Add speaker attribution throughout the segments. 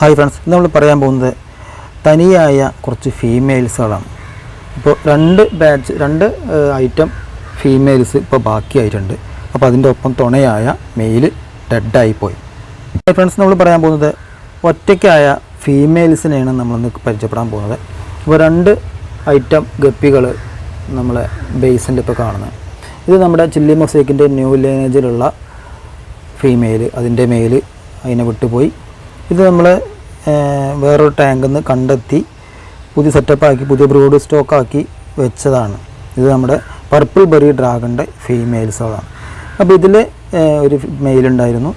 Speaker 1: Hi friends ഇന്ന് നമ്മൾ പറയാൻ പോകുന്നത് തനിയായ കുറച്ച് ഫീമെയിൽസുകളാണ് ഇപ്പോൾ രണ്ട് ബാച്ച് രണ്ട് ഐറ്റം ഫീമെയിൽസ് ഇപ്പോൾ ബാക്കിയായിട്ടുണ്ട്. അപ്പോൾ അതിന്റെ ഒപ്പം തുണയായ മെയിൽ ഡെഡായി പോയി. ഹായ് ഫ്രണ്ട്സ് നമ്മൾ പറയാൻ പോകുന്നത് ഒറ്റയ്ക്കായ ഫീമെയിൽസിനെയാണ് നമ്മളിന്ന് പരിചയപ്പെടാൻ പോകുന്നത്. ഇപ്പോൾ രണ്ട് ഐറ്റം ഗപ്പികൾ നമ്മളെ ബേസിന്റെ ഇപ്പോൾ കാണുന്നത്. ഇത് നമ്മുടെ ചില്ലി മൊസൈക്കിന്റെ ന്യൂ ലൈനേജിലുള്ള ഫീമെയിൽ അതിന്റെ മെയിൽ അതിനെ വിട്ടുപോയി. ഇത് നമ്മൾ വേറൊരു ടാങ്കിൽ നിന്ന് കണ്ടെത്തി പുതിയ സെറ്റപ്പാക്കി പുതിയ ബ്രൂഡ് സ്റ്റോക്കാക്കി വെച്ചതാണ്. ഇത് നമ്മുടെ പർപ്പിൾ ബെറി ഡ്രാഗണിന്റെ ഫീമെയിൽസുകളാണ് അപ്പോൾ ഇതിൽ ഒരു മെയിൽ ഉണ്ടായിരുന്നു.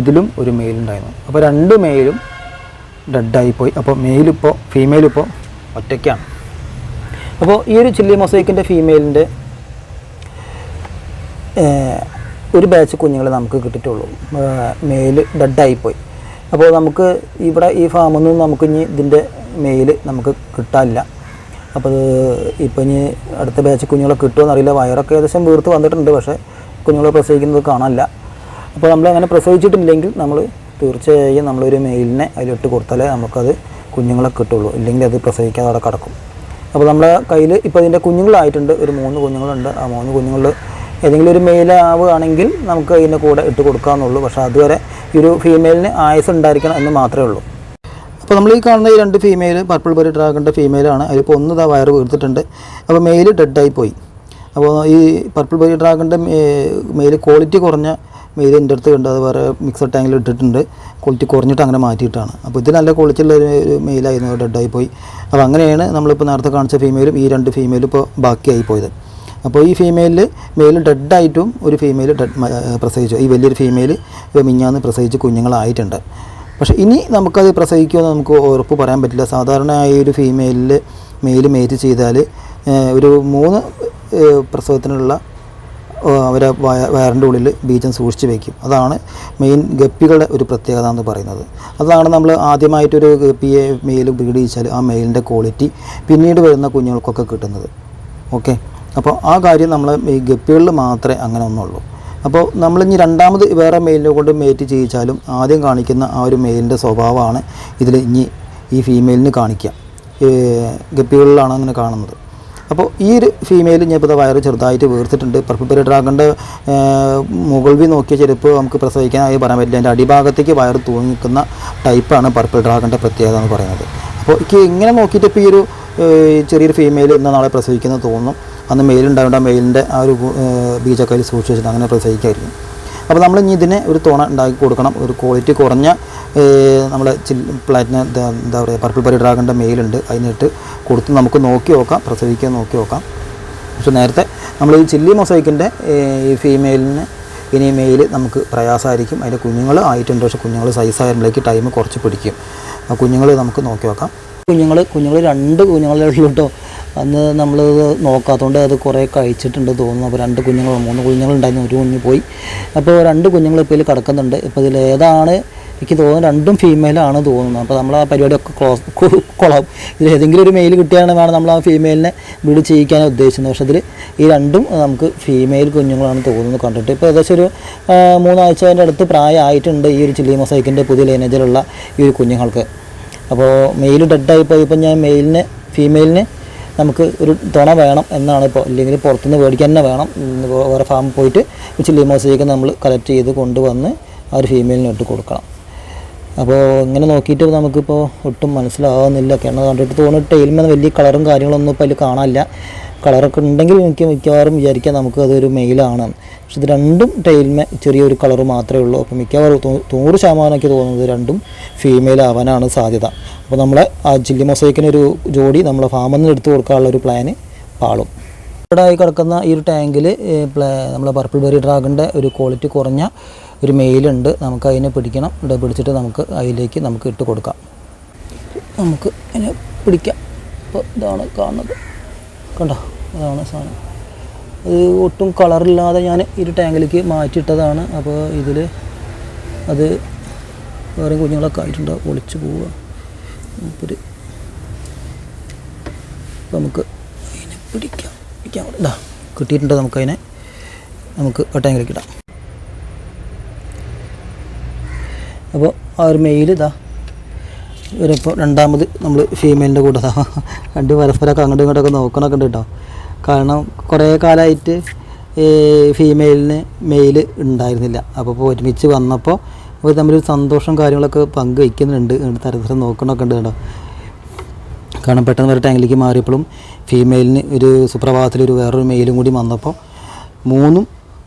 Speaker 1: ഇതിലും ഒരു മെയിൽ ഉണ്ടായിരുന്നു. അപ്പോൾ രണ്ട് മെയിലും ഡെഡായി പോയി അപ്പോൾ മെയിലിപ്പോൾ ഫീമെയിലിപ്പോൾ ഒറ്റയ്ക്കാണ്. അപ്പോൾ ഈ ഒരു ചില്ലി മൊസൈക്കിന്റെ ഫീമെയിലിന്റെ ഒരു ബാച്ച് കുഞ്ഞുങ്ങളെ നമുക്ക് കിട്ടിയിട്ടുള്ളൂ. മെയിൽ ഡെഡായിപ്പോയി അപ്പോൾ നമുക്ക് ഇവിടെ ഈ ഫാമിൽ നിന്ന് നമുക്ക് ഇനി ഇതിന്റെ മെയിൽ നമുക്ക് കിട്ടാനില്ല. അപ്പോൾ ഇപ്പോൾ ഇനി അടുത്ത ബാച്ച് കുഞ്ഞുങ്ങളെ കിട്ടുമോ അറിയില്ല വയറൊക്കെ ഏകദേശം വീർത്ത് വന്നിട്ടുണ്ട്. പക്ഷേ കുഞ്ഞുങ്ങളെ പ്രസവിക്കുന്നത് കാണാനില്ല. അപ്പോൾ നമ്മൾ അങ്ങനെ പ്രസവിച്ചിട്ടില്ലെങ്കിൽ നമ്മൾ തീർച്ചയായും നമ്മളൊരു മെയിലിനെ അതിലിട്ട് കൊടുത്താലേ നമുക്കത് കുഞ്ഞുങ്ങളെ കിട്ടുള്ളൂ. ഇല്ലെങ്കിൽ അത് പ്രസവിക്കാതെ അവിടെ കിടക്കും. അപ്പോൾ നമ്മളെ കയ്യിൽ ഇപ്പോൾ ഇതിന്റെ കുഞ്ഞുങ്ങളായിട്ടുണ്ട്. ഒരു മൂന്ന് കുഞ്ഞുങ്ങളുണ്ട്. ആ മൂന്ന് കുഞ്ഞുങ്ങളിൽ ഏതെങ്കിലും ഒരു മെയിൽ ആവുകയാണെങ്കിൽ നമുക്ക് അതിന്റെ കൂടെ ഇട്ട് കൊടുക്കാമെന്നുള്ളൂ പക്ഷേ അതുവരെ ഈ ഒരു ഫീമെയിലിന് ആയുസ് ഉണ്ടായിരിക്കണം എന്ന് മാത്രമേ ഉള്ളൂ. അപ്പോൾ നമ്മൾ ഈ കാണുന്ന ഈ രണ്ട് ഫീമെയിൽ പർപ്പിൾ ബെറി ഡ്രാഗണിന്റെ ഫീമെയിലാണ് അതിലിപ്പോൾ ഒന്ന് ഇതാ വയറ് വീർത്തിട്ടുണ്ട്. അപ്പോൾ മെയിൽ ഡെഡായി പോയി. അപ്പോൾ ഈ പർപ്പിൾ ബെറി ഡ്രാഗണിന്റെ മെയിൽ ക്വാളിറ്റി കുറഞ്ഞ മെയിൽ എന്റെ അടുത്ത് ഉണ്ട് അത് വേറെ മിക്സഡ് ടാങ്കിൽ ഇട്ടിട്ടുണ്ട്. ക്വാളിറ്റി കുറഞ്ഞിട്ട് അങ്ങനെ മാറ്റിയിട്ടാണ്. അപ്പോൾ ഇത് നല്ല ക്വാളിറ്റി ഉള്ള ഒരു മെയിലായിരുന്നു ഡെഡായി പോയി. അപ്പോൾ അങ്ങനെയാണ് നമ്മളിപ്പോൾ നേരത്തെ കാണിച്ച ഫീമെയിലും ഈ രണ്ട് ഫീമെയിലും ഇപ്പോൾ ബാക്കിയായി പോയത്. അപ്പോൾ ഈ ഫീമെയിലിൽ മെയിൽ ഡെഡായിട്ടും ഒരു ഫീമെയിൽ ഡെഡ് പ്രസവിച്ചു. ഈ വലിയൊരു ഫീമെയിൽ മിഞ്ഞാന്ന് പ്രസവിച്ച് കുഞ്ഞുങ്ങളായിട്ടുണ്ട്. പക്ഷേ ഇനി നമുക്കത് പ്രസവിക്കുമെന്ന് നമുക്ക് ഉറപ്പ് പറയാൻ പറ്റില്ല. സാധാരണ ഒരു ഫീമെയിലിൽ മെയിൽ മേറ്റ് ചെയ്താൽ ഒരു മൂന്ന് പ്രസവത്തിനുള്ള അവരെ വയ- വയറിന്റെ ഉള്ളിൽ ബീജം സൂക്ഷിച്ച് വയ്ക്കും അതാണ് മെയിൻ ഗപ്പികളുടെ ഒരു പ്രത്യേകത എന്ന് പറയുന്നത്. അതാണ് നമ്മൾ ആദ്യമായിട്ടൊരു ഗപ്പിയെ മെയിൽ ബ്രീഡ് ചെയ്യിച്ചാൽ ആ മെയിലിന്റെ ക്വാളിറ്റി പിന്നീട് വരുന്ന കുഞ്ഞുങ്ങൾക്കൊക്കെ കിട്ടുന്നത്. ഓക്കെ? അപ്പോൾ ആ കാര്യം നമ്മൾ ഈ ഗപ്പികളിൽ മാത്രമേ അങ്ങനെ ഒന്നുള്ളൂ. അപ്പോൾ നമ്മൾ ഇനി രണ്ടാമത് വേറെ മെയിലിനെ കൊണ്ട് മേറ്റ് ചെയ്യിച്ചാലും ആദ്യം കാണിക്കുന്ന ആ ഒരു മെയിലിന്റെ സ്വഭാവമാണ് ഇതിൽ ഇനി ഈ ഫീമെയിലിന് കാണിക്കുക. ഗപ്പികളിലാണ് അങ്ങനെ കാണുന്നത്. അപ്പോൾ ഈ ഒരു ഫീമെയിൽ ഞാൻ ഇപ്പോൾ വയറ് ചെറുതായിട്ട് വീർത്തിട്ടുണ്ട്. പർപ്പിൾ പെരി ഡ്രാഗണിന്റെ മുകളിൽ നോക്കിയ ചെരുപ്പ് നമുക്ക് പ്രസവിക്കാനായി പറയാൻ പറ്റില്ല. അതിന്റെ അടിഭാഗത്തേക്ക് വയറ് തൂങ്ങിക്കുന്ന ടൈപ്പാണ് പർപ്പിൾ ഡ്രാഗണിന്റെ പ്രത്യേകത എന്ന് പറയുന്നത്. അപ്പോൾ എനിക്ക് ഇങ്ങനെ നോക്കിയിട്ട് ഇപ്പോൾ ഈ ഒരു ചെറിയൊരു ഫീമെയിൽ ഇന്ന് നാളെ പ്രസവിക്കുന്നത് തോന്നും. അന്ന് മെയിലുണ്ടാവേണ്ട മെയിലിന്റെ ആ ഒരു ഏഹ്, ബീജൊക്കെ അതിൽ സൂക്ഷിച്ച് വെച്ചിട്ട് അങ്ങനെ പ്രസവിക്കായിരിക്കും. അപ്പോൾ നമ്മൾ ഇനി ഇതിനെ ഒരു തോണ ഉണ്ടാക്കി കൊടുക്കണം. ഒരു ക്വാളിറ്റി കുറഞ്ഞ നമ്മൾ ചിൽ പ്ലാറ്റിന എന്താ പറയുക പർപ്പിൾ പരി ഡ്രാഗണിന്റെ മെയിലുണ്ട് അതിനിട്ട് കൊടുത്ത് നമുക്ക് നോക്കി നോക്കാം പ്രസവിക്കാൻ നോക്കി നോക്കാം. പക്ഷെ നേരത്തെ നമ്മൾ ഈ ചില്ലി മൊസൈക്കിന്റെ ഈ ഫീമെയിലിന് ഇനി മെയിൽ നമുക്ക് പ്രയാസമായിരിക്കും. അതിന്റെ കുഞ്ഞുങ്ങൾ ആയിട്ടുണ്ട്. പക്ഷേ കുഞ്ഞുങ്ങൾ സൈസ് ആകുമ്പോഴേക്ക് ടൈം കുറച്ച് പിടിക്കും. കുഞ്ഞുങ്ങൾ നമുക്ക് നോക്കി നോക്കാം. കുഞ്ഞുങ്ങൾ കുഞ്ഞുങ്ങൾ രണ്ട് കുഞ്ഞുങ്ങളേ ഉള്ളൂ അന്ന് നമ്മൾ നോക്കാത്തതുകൊണ്ട് അത് കുറേ കഴിച്ചിട്ടുണ്ട് തോന്നുന്നു. അപ്പോൾ രണ്ട് കുഞ്ഞുങ്ങൾ മൂന്ന് കുഞ്ഞുങ്ങളുണ്ടായിരുന്നു ഒരു കുഞ്ഞ് പോയി. അപ്പോൾ രണ്ട് കുഞ്ഞുങ്ങൾ ഇപ്പോൾ ഇതിൽ കിടക്കുന്നുണ്ട്. ഇപ്പോൾ ഇതിൽ ഏതാണ് എനിക്ക് തോന്നുന്നു രണ്ടും ഫീമെയിലാണ് തോന്നുന്നത് അപ്പോൾ നമ്മൾ ആ പരിപാടിയൊക്കെ ക്ലോസ് കൊള്ളാം ഇതിൽ ഏതെങ്കിലും ഒരു മെയിൽ കിട്ടിയാണ് വേണം നമ്മൾ ആ ഫീമെയിലിനെ വീട് ചെയ്യിക്കാൻ ഉദ്ദേശിക്കുന്നത്. പക്ഷേ ഇതിൽ ഈ രണ്ടും നമുക്ക് ഫീമെയിൽ കുഞ്ഞുങ്ങളാണ് തോന്നുന്നത് കണ്ടിട്ട്. ഇപ്പോൾ ഏകദേശം ഒരു മൂന്നാഴ്ചേന്റെ അടുത്ത് പ്രായമായിട്ടുണ്ട് ഈ ഒരു ചില്ലി മൊസൈക്കിന്റെ പുതിയ ലൈനേജിലുള്ള ഈ ഒരു കുഞ്ഞുങ്ങൾക്ക്. അപ്പോൾ മെയിൽ ഡെഡായി പോയി ഇപ്പം ഞാൻ മെയിലിന് ഫീമെയിലിന് നമുക്ക് ഒരു തുണ വേണം എന്നാണ് ഇപ്പോൾ. ഇല്ലെങ്കിൽ പുറത്തുനിന്ന് മേടിക്കാൻ തന്നെ വേണം. വേറെ ഫാമിൽ പോയിട്ട് ചില്ലി മൊസൈക്ക് നമ്മൾ കളക്ട് ചെയ്ത് കൊണ്ടുവന്ന് ആ ഒരു ഫീമെയിലിന് ഇട്ട് കൊടുക്കണം. അപ്പോൾ ഇങ്ങനെ നോക്കിയിട്ട് നമുക്കിപ്പോൾ ഒട്ടും മനസ്സിലാവുന്നില്ല. കാരണം കണ്ടിട്ട് തോന്നുന്നു ടൈലിൽ വലിയ കളറും കാര്യങ്ങളൊന്നും ഇപ്പോൾ അതിൽ കാണാനില്ല. കളറൊക്കെ ഉണ്ടെങ്കിൽ എനിക്ക് മിക്കവാറും വിചാരിക്കാം നമുക്ക് അതൊരു മെയിലാണ്. പക്ഷെ ഇത് രണ്ടും ടൈൽമേ ചെറിയൊരു കളർ മാത്രമേ ഉള്ളൂ. അപ്പോൾ മിക്കവാറും നൂറ് ശതമാനം എനിക്ക് തോന്നുന്നത് രണ്ടും ഫീമെയിൽ ആവാനാണ് സാധ്യത. അപ്പോൾ നമ്മളെ ആ ചില്ലി മൊസൈക്കിനൊരു ജോഡി നമ്മളെ ഫാമിൽ നിന്ന് എടുത്തു കൊടുക്കാനുള്ള ഒരു പ്ലാന് പാളും. ഇവിടെ ആയി കിടക്കുന്ന ഈ ഒരു ടാങ്കിൽ നമ്മളെ പർപ്പിൾ ബെറി ഡ്രാഗണിന്റെ ഒരു ക്വാളിറ്റി കുറഞ്ഞ ഒരു മെയിലുണ്ട് നമുക്ക് അതിനെ പിടിക്കണം. ഇവിടെ പിടിച്ചിട്ട് നമുക്ക് അതിലേക്ക് നമുക്ക് ഇട്ട് കൊടുക്കാം. നമുക്ക് അതിനെ പിടിക്കാം. അപ്പോൾ ഇതാണ് കാണുന്നത്. കണ്ടോ? അതാണ് സാധനം. ഇത് ഒട്ടും കളറില്ലാതെ ഞാൻ ഒരു ടാങ്കിലേക്ക് മാറ്റിയിട്ടതാണ്. അപ്പോൾ ഇതിൽ അത് വേറെ കുഞ്ഞുങ്ങളൊക്കെ ആയിട്ടുണ്ട്. ഒളിച്ചു പോവുക. അപ്പോൾ നമുക്ക് അതിനെ പിടിക്കാം. പിടിക്കാം. ഇതാ കിട്ടിയിട്ടുണ്ട് നമുക്കതിനെ നമുക്ക് ആ ടാങ്കിലേക്ക് ഇടാം. അപ്പോൾ ആ ഒരു മെയിൽ ഇതാ. ഇവരിപ്പോൾ രണ്ടാമത് നമ്മൾ ഫീമെയിലിന്റെ കൂടെ രണ്ട് പരസ്പരമൊക്കെ അങ്ങോട്ടും ഇങ്ങോട്ടൊക്കെ നോക്കണമൊക്കെ ഉണ്ട് കേട്ടോ കാരണം കുറേ കാലമായിട്ട് ഫീമെയിലിന് മെയിൽ ഉണ്ടായിരുന്നില്ല. അപ്പോൾ ഇപ്പോൾ ഒരുമിച്ച് വന്നപ്പോൾ അവർ തമ്മിൽ സന്തോഷം കാര്യങ്ങളൊക്കെ പങ്കുവയ്ക്കുന്നുണ്ട് തരത്തിൽ നോക്കണമൊക്കെ ഉണ്ട് കേട്ടോ കാരണം പെട്ടെന്ന് ഒരു ടാങ്കിലേക്ക് മാറിയപ്പോഴും ഫീമെയിലിന് ഒരു സുപ്രഭാതത്തിൽ ഒരു വേറൊരു മെയിലും കൂടി വന്നപ്പോൾ മൂന്നും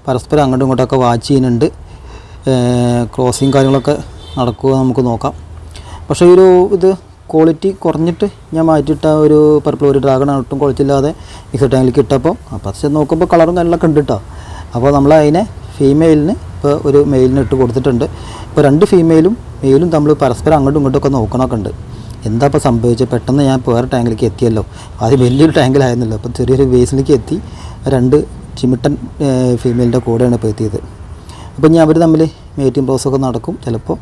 Speaker 1: പരസ്പരം അങ്ങോട്ടും ഇങ്ങോട്ടൊക്കെ വാച്ച് ചെയ്യുന്നുണ്ട്. ക്രോസിങ് കാര്യങ്ങളൊക്കെ നടക്കുക നമുക്ക് നോക്കാം. പക്ഷേ ഒരു ഇത് ക്വാളിറ്റി കുറഞ്ഞിട്ട് ഞാൻ മാറ്റിയിട്ട ഒരു പർപ്പിൾ ഒരു ഡ്രാഗൺ ഒട്ടും കുഴച്ചില്ലാതെ മിക്സഡ് ടാങ്കിലേക്ക് ഇട്ടപ്പോൾ പക്ഷേ നോക്കുമ്പോൾ കളറും നല്ല കണ്ടിട്ടോ അപ്പോൾ നമ്മൾ അതിനെ ഫീമെയിലിന് ഇപ്പോൾ ഒരു മെയിലിന് ഇട്ട് കൊടുത്തിട്ടുണ്ട്. ഇപ്പോൾ രണ്ട് ഫീമെയിലും മെയിലും തമ്മിൽ പരസ്പരം അങ്ങോട്ടും ഇങ്ങോട്ടൊക്കെ നോക്കണമൊക്കെ ഉണ്ട്. എന്താ ഇപ്പോൾ സംഭവിച്ചത് പെട്ടെന്ന് ഞാൻ വേറെ ടാങ്കിലേക്ക് എത്തിയല്ലോ. ആദ്യം വലിയൊരു ടാങ്കിലായിരുന്നല്ലോ അപ്പോൾ ചെറിയൊരു വേസിലേക്ക് എത്തി. രണ്ട് ചിമിട്ടൻ ഫീമെയിലിന്റെ കൂടെയാണ് ഇപ്പോൾ എത്തിയത്. അപ്പോൾ ഇനി അവർ തമ്മിൽ മേറ്റിംഗ് പ്രോസസ്സൊക്കെ നടക്കും. ചിലപ്പോൾ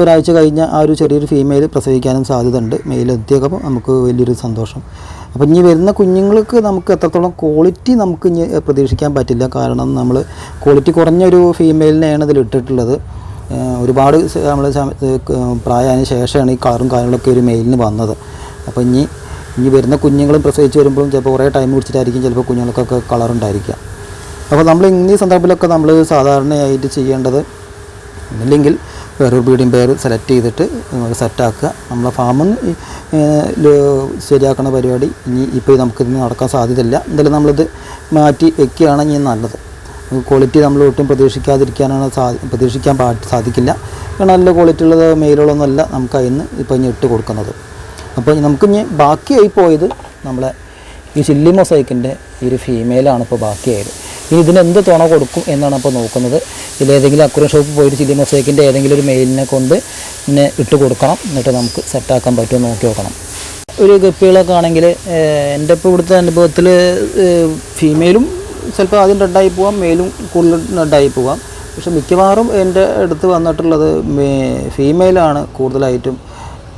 Speaker 1: ഒരാഴ്ച കഴിഞ്ഞ ആ ഒരു ചെറിയൊരു ഫീമെയിൽ പ്രസവിക്കാനും സാധ്യതയുണ്ട്. മെയിൽ എത്തിയപ്പോൾ നമുക്ക് വലിയൊരു സന്തോഷം. അപ്പോൾ ഇനി വരുന്ന കുഞ്ഞുങ്ങൾക്ക് നമുക്ക് എത്രത്തോളം ക്വാളിറ്റി നമുക്ക് ഇനി പ്രതീക്ഷിക്കാൻ പറ്റില്ല. കാരണം നമ്മൾ ക്വാളിറ്റി കുറഞ്ഞൊരു ഫീമെയിലിനെയാണ് ഇതിൽ ഇട്ടിട്ടുള്ളത്. ഒരുപാട് നമ്മൾ പ്രായമായതിനു ശേഷമാണ് ഈ കളറും കാര്യങ്ങളൊക്കെ ഒരു മെയിലിന് വന്നത്. അപ്പോൾ ഇനി ഇനി വരുന്ന കുഞ്ഞുങ്ങളും പ്രസവിച്ച് വരുമ്പോഴും ചിലപ്പോൾ കുറേ ടൈം പിടിച്ചിട്ടായിരിക്കും ചിലപ്പോൾ കുഞ്ഞുങ്ങൾക്കൊക്കെ കളർ ഉണ്ടായിരിക്കുക. അപ്പോൾ നമ്മൾ ഇന്നീ സന്ദർഭത്തിലൊക്കെ നമ്മൾ സാധാരണയായിട്ട് ചെയ്യേണ്ടത് ഒന്നില്ലെങ്കിൽ വേറൊരു ബ്രീഡിംഗ് പെയർ സെലക്ട് ചെയ്തിട്ട് സെറ്റാക്കുക നമ്മളെ ഫാമിൽ ശരിയാക്കുന്ന പരിപാടി ഇനി ഇപ്പോൾ നമുക്ക് ഇതിന് നടക്കാൻ സാധ്യതയില്ല. എന്തായാലും നമ്മളിത് മാറ്റി വെക്കുകയാണെങ്കിൽ നല്ലത്. ക്വാളിറ്റി നമ്മൾ ഒട്ടും പ്രതീക്ഷിക്കാതിരിക്കാനാണ് സാ പ്രതീക്ഷിക്കാൻ പാ സാധിക്കില്ല. നല്ല ക്വാളിറ്റി ഉള്ളത് മെയിലുകളൊന്നുമല്ല നമുക്ക് അതിന് ഇപ്പോൾ ഇനി ഇട്ട് കൊടുക്കുന്നത്. അപ്പോൾ നമുക്ക് ഇനി ബാക്കിയായി പോയത് നമ്മളെ ഈ ചില്ലി മൊസൈക്കിന്റെ ഈ ഒരു ഫീമെയിലാണ് ഇപ്പോൾ ബാക്കിയായത്. ഇനി ഇതിന് എന്ത് തുണ കൊടുക്കും എന്നാണ് അപ്പോൾ നോക്കുന്നത്. ഇതിലേതെങ്കിലും അക്വറിയം ഷോപ്പ് പോയിട്ട് ചില്ലി മൊസൈക്കിന്റെ ഏതെങ്കിലും ഒരു മെയിലിനെ കൊണ്ട് പിന്നെ ഇട്ട് കൊടുക്കണം. എന്നിട്ട് നമുക്ക് സെറ്റാക്കാൻ പറ്റുമോ നോക്കി നോക്കണം. ഒരു ഗപ്പികളൊക്കെ ആണെങ്കിൽ എന്റെ ഇപ്പോൾ ഇവിടുത്തെ അനുഭവത്തിൽ ഫീമെയിലും ചിലപ്പോൾ ആദ്യം റെഡായി പോവാം മെയിലും കൂടുതൽ റെഡായി പോവാം. പക്ഷെ മിക്കവാറും എന്റെ അടുത്ത് വന്നിട്ടുള്ളത് ഫീമെയിലാണ് കൂടുതലായിട്ടും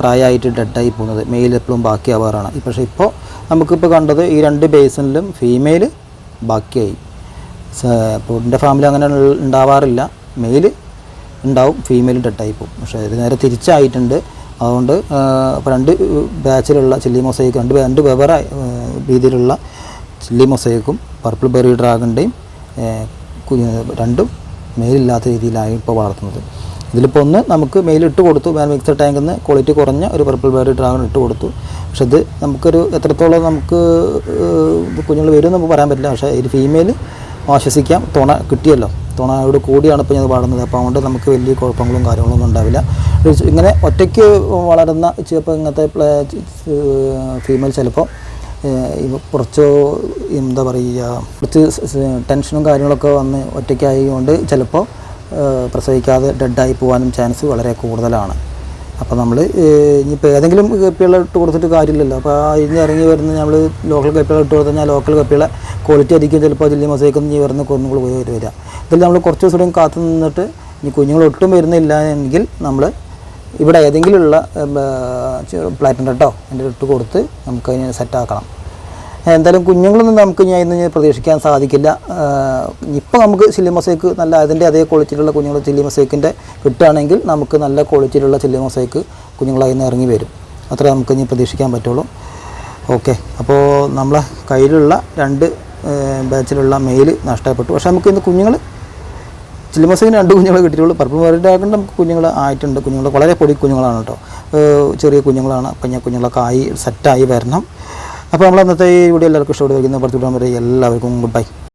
Speaker 1: പ്രായമായിട്ട് ഡെഡായി പോകുന്നത്. മെയിൽ എപ്പോഴും ബാക്കിയാവാറാണ്. പക്ഷേ ഇപ്പോൾ നമുക്കിപ്പോൾ കണ്ടത് ഈ രണ്ട് ബേസിനിലും ഫീമെയിൽ ബാക്കിയായി. ഇപ്പോൾ ഫാമിലി അങ്ങനെ ഉണ്ടാവാറില്ല. മെയിൽ ഉണ്ടാവും ഫീമെയിൽ ഡെഡായി പോകും. പക്ഷേ ഇത് നേരെ തിരിച്ചായിട്ടുണ്ട്. അതുകൊണ്ട് ഇപ്പോൾ രണ്ട് ബാച്ചിലുള്ള ചില്ലി മൊസൈക്ക് രണ്ട് രണ്ട് വെവറ രീതിയിലുള്ള ചില്ലി മൊസൈക്കും പർപ്പിൾ ബെറി ഡ്രാഗണിന്റെയും രണ്ടും മെയിലില്ലാത്ത രീതിയിലായി ഇപ്പോൾ വളർത്തുന്നത്. ഇതിലിപ്പോൾ ഒന്ന് നമുക്ക് മെയിൽ ഇട്ട് കൊടുത്തു. മിക്സർ ടാങ്കിൽ നിന്ന് ക്വാളിറ്റി കുറഞ്ഞ ഒരു പർപ്പിൾ ബെറി ഡ്രാഗൺ ഇട്ട് കൊടുത്തു. പക്ഷെ ഇത് നമുക്കൊരു എത്രത്തോളം നമുക്ക് കുഞ്ഞുങ്ങൾ വരും നമുക്ക് പറയാൻ പറ്റില്ല. പക്ഷേ ഒരു ഫീമെയിൽ ആശ്വസിക്കാം. തുണ കിട്ടിയല്ലോ. തുണയോട് കൂടിയാണ് ഇപ്പോൾ ഞാൻ പാടുന്നത് അപ്പോൾ അതുകൊണ്ട് നമുക്ക് വലിയ കുഴപ്പങ്ങളും കാര്യങ്ങളൊന്നും ഉണ്ടാവില്ല. ഇങ്ങനെ ഒറ്റയ്ക്ക് വളരുന്ന ചിലപ്പോൾ ഇങ്ങനത്തെ ഫീമെയിൽ ചിലപ്പോൾ കുറച്ച് എന്താ പറയുക കുറച്ച് ടെൻഷനും കാര്യങ്ങളൊക്കെ വന്ന് ഒറ്റയ്ക്കായതുകൊണ്ട് ചിലപ്പോൾ പ്രസവിക്കാതെ ഡെഡായി പോകാനും ചാൻസ് വളരെ കൂടുതലാണ്. അപ്പോൾ നമ്മൾ ഇനിയിപ്പോൾ ഏതെങ്കിലും കപ്പികളെ ഇട്ട് കൊടുത്തിട്ട് കാര്യമില്ലല്ലോ. അപ്പോൾ ഇനി ഇറങ്ങി വരുന്ന നമ്മൾ ലോക്കൽ കപ്പികളെ ഇട്ട് കൊടുത്തു കഴിഞ്ഞാൽ ലോക്കൽ കപ്പികളെ ക്വാളിറ്റി അധികം ചിലപ്പോൾ ജില്ലി മൊസൈക്കൊന്നും ഇനി വരുന്ന കുഞ്ഞുങ്ങൾ പോയി വരിക ഇതിൽ നമ്മൾ കുറച്ച് ദിവസം കാത്തു നിന്നിട്ട് ഇനി കുഞ്ഞുങ്ങൾ ഒട്ടും വരുന്നില്ല എങ്കിൽ നമ്മൾ ഇവിടെ ഏതെങ്കിലുമുള്ള പ്ലാറ്റിന്റെ കേട്ടോ അതിന്റെ ഇട്ട് കൊടുത്ത് നമുക്കതിനെ സെറ്റാക്കണം എന്തായാലും കുഞ്ഞുങ്ങളൊന്നും നമുക്ക് ഇനി ഇന്ന് പ്രതീക്ഷിക്കാൻ സാധിക്കില്ല. ഇപ്പോൾ നമുക്ക് ചില്ലി മൊസൈക്ക് നല്ല അതിന്റെ അതേ ക്വാളിറ്റിയിലുള്ള കുഞ്ഞുങ്ങൾ ചില്ലി മൊസൈക്കിന്റെ കിട്ടുകയാണെങ്കിൽ നമുക്ക് നല്ല ക്വാളിറ്റിയിലുള്ള ചില്ലി മൊസൈക്ക് കുഞ്ഞുങ്ങൾ അതിൽ നിന്ന് ഇറങ്ങി വരും. അത്ര നമുക്ക് ഇനി പ്രതീക്ഷിക്കാൻ പറ്റുള്ളൂ. ഓക്കെ. അപ്പോൾ നമ്മളെ കയ്യിലുള്ള രണ്ട് ബാച്ചിലുള്ള മെയിൽ നഷ്ടപ്പെട്ടു. പക്ഷേ നമുക്ക് ഇന്ന് കുഞ്ഞുങ്ങൾ ചില്ലിമസൈന് രണ്ട് കുഞ്ഞുങ്ങളെ കിട്ടിയിട്ടുള്ളൂ. പർപ്പിൾ ആകൊണ്ട് നമുക്ക് കുഞ്ഞുങ്ങൾ ആയിട്ടുണ്ട്. കുഞ്ഞുങ്ങൾ വളരെ പൊടി കുഞ്ഞുങ്ങളാണ് കേട്ടോ. ചെറിയ കുഞ്ഞുങ്ങളാണ്. അപ്പം ഞാൻ കുഞ്ഞുങ്ങളൊക്കെ ആയി സെറ്റായി വരണം. അപ്പോൾ നമ്മൾ അന്നത്തെ ഈ വീഡിയോ എല്ലാവർക്കും ഇഷ്ടപ്പെടുന്ന പുറത്തുവിടാൻ വരെ എല്ലാവർക്കും ഗുഡ് ബൈ